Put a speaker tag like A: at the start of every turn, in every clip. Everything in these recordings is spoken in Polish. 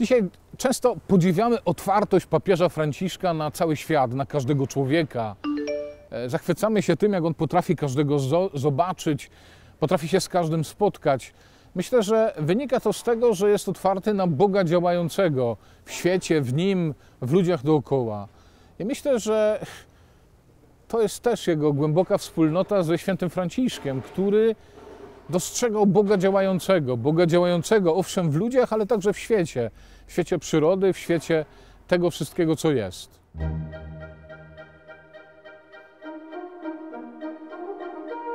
A: Dzisiaj często podziwiamy otwartość papieża Franciszka na cały świat, na każdego człowieka. E, Zachwycamy się tym, jak on potrafi każdego zo- zobaczyć, potrafi się z każdym spotkać. Myślę, że wynika to z tego, że jest otwarty na Boga działającego w świecie, w nim, w ludziach dookoła. I myślę, że to jest też jego głęboka wspólnota ze świętym Franciszkiem, który dostrzegał Boga działającego. Boga działającego, owszem, w ludziach, ale także w świecie. W świecie przyrody, w świecie tego wszystkiego, co jest.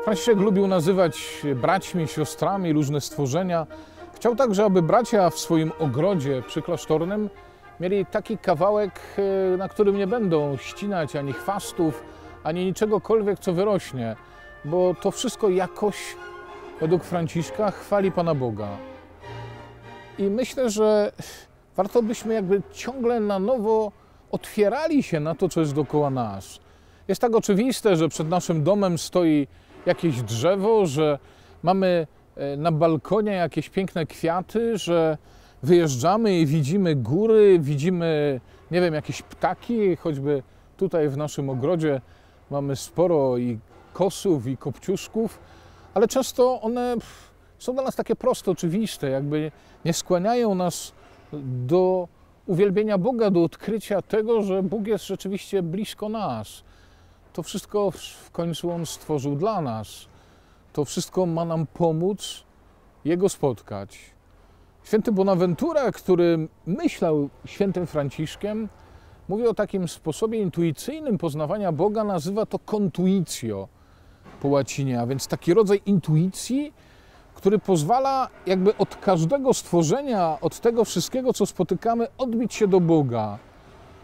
A: Franciszek lubił nazywać braćmi, siostrami różne stworzenia. Chciał także, aby bracia w swoim ogrodzie przyklasztornym mieli taki kawałek, e, na którym nie będą ścinać ani chwastów, ani niczegokolwiek, co wyrośnie, bo to wszystko jakoś według Franciszka chwali Pana Boga. I myślę, że warto byśmy jakby ciągle na nowo otwierali się na to, co jest dookoła nas. Jest tak oczywiste, że przed naszym domem stoi jakieś drzewo, że mamy e, na balkonie jakieś piękne kwiaty, że wyjeżdżamy i widzimy góry, widzimy, nie wiem, jakieś ptaki, choćby tutaj w naszym ogrodzie mamy sporo i kosów, i kopciuszków, ale często one są dla nas takie proste, oczywiste, jakby nie skłaniają nas do uwielbienia Boga, do odkrycia tego, że Bóg jest rzeczywiście blisko nas. To wszystko w końcu On stworzył dla nas. To wszystko ma nam pomóc Jego spotkać. Święty Bonaventura, który myślał świętym Franciszkiem, mówi o takim sposobie intuicyjnym poznawania Boga, nazywa to contuitio po łacinie, a więc taki rodzaj intuicji, który pozwala jakby od każdego stworzenia, od tego wszystkiego, co spotykamy, odbić się do Boga.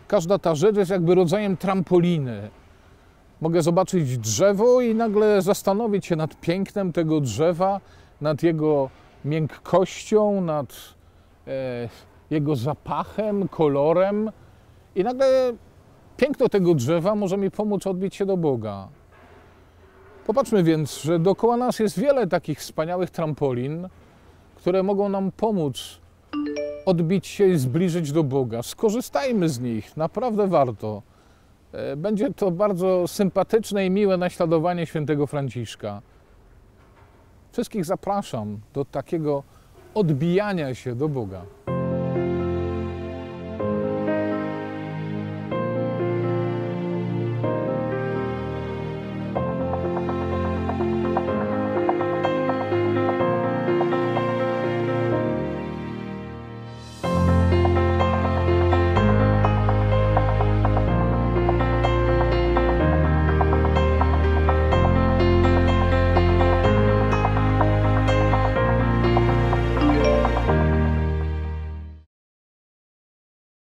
A: Każda ta rzecz jest jakby rodzajem trampoliny. Mogę zobaczyć drzewo i nagle zastanowić się nad pięknem tego drzewa, nad jego miękkością, nad e, jego zapachem, kolorem. I nagle piękno tego drzewa może mi pomóc odbić się do Boga. Popatrzmy więc, że dookoła nas jest wiele takich wspaniałych trampolin, które mogą nam pomóc odbić się i zbliżyć do Boga. Skorzystajmy z nich, naprawdę warto. E, Będzie to bardzo sympatyczne i miłe naśladowanie świętego Franciszka. Wszystkich zapraszam do takiego odbijania się do Boga.